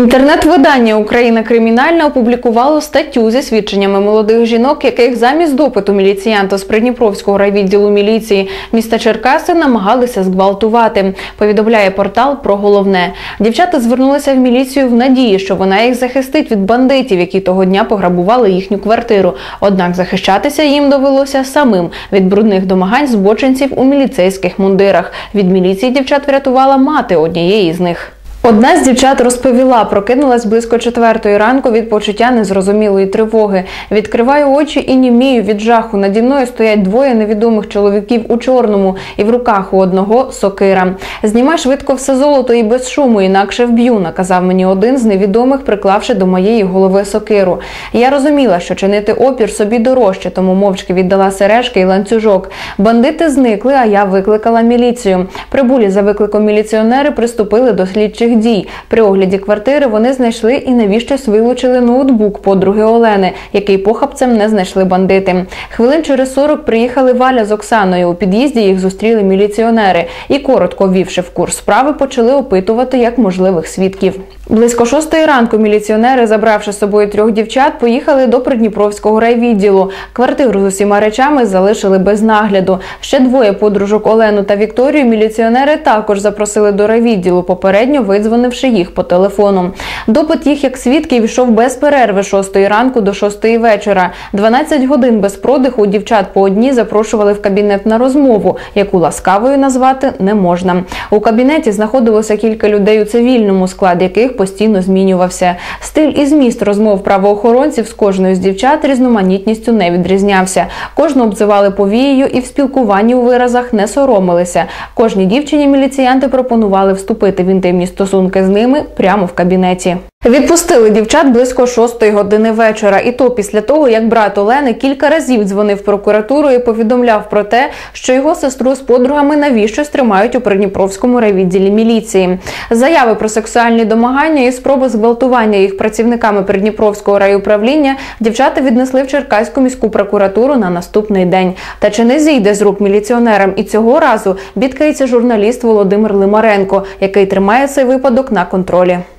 Інтернет-видання Україна кримінальна опублікувало статтю зі свідченнями молодих жінок, яких замість допиту міліціянта з Придніпровського райвідділу міліції міста Черкаси намагалися зґвалтувати. Повідомляє портал про головне. Дівчата звернулися в міліцію в надії, що вона їх захистить від бандитів, які того дня пограбували їхню квартиру. Однак захищатися їм довелося самим від брудних домагань збочинців у міліцейських мундирах. Від міліції дівчат врятувала мати однієї з них. Одна з дівчат розповіла, прокинулась близько четвертої ранку від почуття незрозумілої тривоги. Відкриваю очі і німію від жаху. Наді мною стоять двоє невідомих чоловіків у чорному, і в руках у одного сокира. Знімай швидко все золото і без шуму, інакше вб'ю, наказав мені один з невідомих, приклавши до моєї голови сокиру. Я розуміла, що чинити опір собі дорожче, тому мовчки віддала сережки і ланцюжок. Бандити зникли, а я викликала міліцію. Прибулі за викликом міліціонери приступили до слідчих дій. При огляді квартири вони знайшли і навіщось вилучили ноутбук подруги Олени, який похапцем не знайшли бандити. Хвилин через 40 приїхали Валя з Оксаною. У під'їзді їх зустріли міліціонери і, коротко ввівши в курс справи, почали опитувати як можливих свідків. Близько шостої ранку міліціонери, забравши з собою трьох дівчат, поїхали до Придніпровського райвідділу. Квартиру з усіма речами залишили без нагляду. Ще двоє подружок Олену та Вікторію міліціонери також запросили до райвідділу, попередньо видзвонивши їх по телефону. Допит їх як свідків йшов без перерви з шостої ранку до шостої вечора. 12 годин без продиху дівчат по одній запрошували в кабінет на розмову, яку ласкавою назвати не можна. У кабінеті знаходилося кілька людей у цивільному, склад яких постійно змінювався. Стиль і зміст розмов правоохоронців з кожною з дівчат різноманітністю не відрізнявся. Кожну обзивали повією і в спілкуванні у виразах не соромилися. Кожній дівчині міліціянти пропонували вступити в інтимні стосунки з ними прямо в кабінеті. Відпустили дівчат близько шостої години вечора, і то після того, як брат Олени кілька разів дзвонив в прокуратуру і повідомляв про те, що його сестру з подругами навіщо тримають у Придніпровському райвідділі міліції. Заяви про сексуальні домагання і спроби зґвалтування їх працівниками Придніпровського райуправління дівчата віднесли в Черкаську міську прокуратуру на наступний день. Та чи не зійде з рук міліціонерам? І цього разу бідкається журналіст Володимир Лимаренко, який тримає цей випадок на контролі.